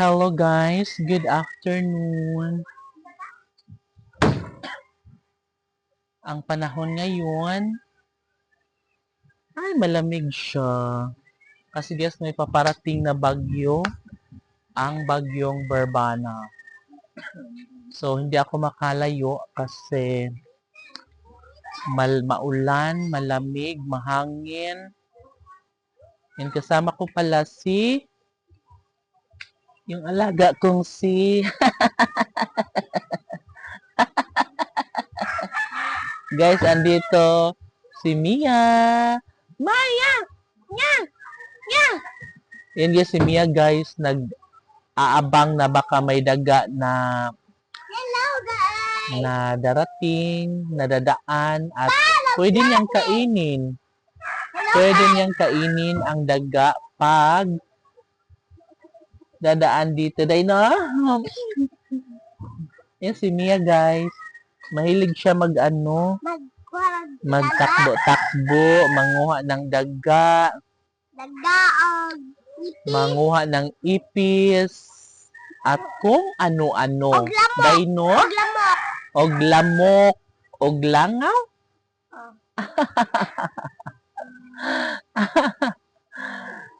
Hello guys, good afternoon. Ang panahon ngayon ay malamig siya. Kasi guys, may paparating na bagyo, ang bagyong Barbana. So, hindi ako makalayo kasi mal maulan, malamig, mahangin. Yan, kasama ko pala si yung alaga kong si Guys, andito si Mia. Maya! Nya! Nya! Yan guys, si Mia guys, nag aabang na baka may daga na Hello guys! na darating, nadadaan at pwede niyang kainin. Pwede niyang kainin ang daga pag dadaan dito. Dahil na, yan si Mia guys. Mahilig siya mag ano, magtakbo-takbo, manguha ng daga, Nagdaog. manguha ng ipis, at kung ano-ano. Og lamok. Dahil no, Og lamok. og lamok, og langaw. Oh.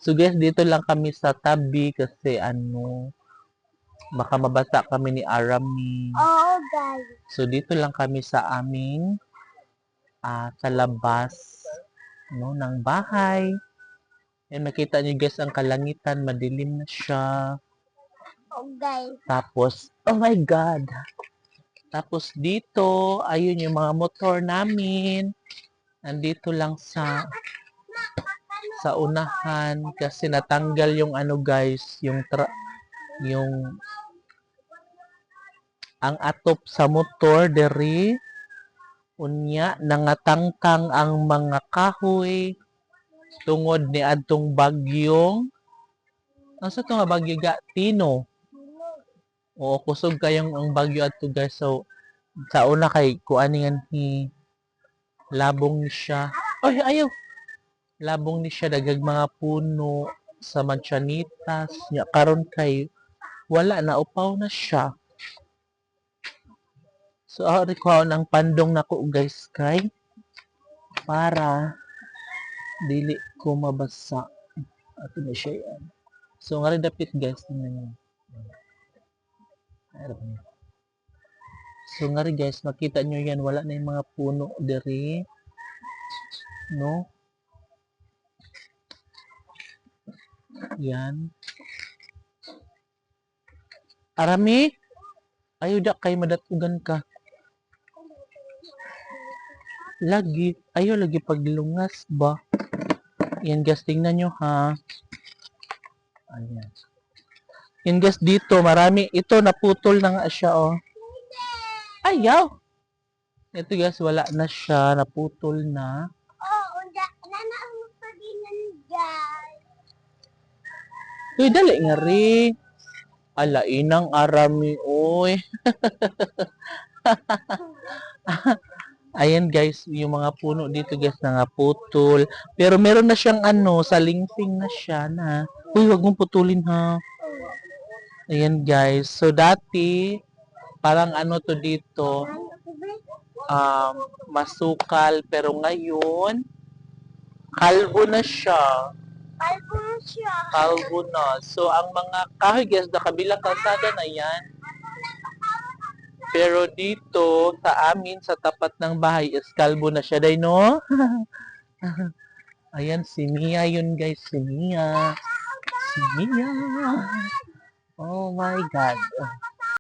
so guys, dito lang kami sa tabi kasi ano, baka mabasa kami ni Arami. Oo guys. So dito lang kami sa aming ah, sa labas no, ng bahay. And makita niyo guys ang kalangitan, madilim na siya. Oh guys. Tapos, oh my God. Tapos dito, ayun yung mga motor namin. Nandito lang sa sa unahan kasi natanggal yung ano guys, yung tra- yung ang atop sa motor deri unya nangatangkang ang mga kahoy tungod ni adtong bagyong asa to nga bagyo ga Tino Oo, kusog kayong ang bagyo ato guys. So, sa una kay kuan nga ni labong siya. Ay, ayaw. Labong ni siya dagag mga puno sa manchanitas. Nya karon kay wala na upaw na siya. So, ako ko ng pandong nako guys kay para dili ko mabasa. Ato na siya yan. So, nga rin dapit guys. Tingnan niyo. So nga rin guys, makita nyo yan, wala na yung mga puno diri. No? Yan. Arami, ayaw da kay madatugan ka. Lagi, ayaw lagi paglungas ba? Yan guys, tingnan nyo ha. Ayan. Yan guys, dito, marami. Ito, naputol na nga siya, oh. Ayaw! Ito guys, wala na siya. Naputol na. Uy, dali nga rin. Ala, inang arami, oy. Ayan guys, yung mga puno dito guys na nga putol. Pero meron na siyang ano, salingsing na siya na. Uy, wag mong putulin ha. Ayan guys. So dati, parang ano to dito, um, masukal. Pero ngayon, kalbo na siya. Kalbo na. So ang mga kahoy guys, na kabilang kalsada na yan. Pero dito, sa amin, sa tapat ng bahay, is kalbo na siya. Day, no? Ayan, si Mia yun guys. Si Mia. Si Mia. Oh my God.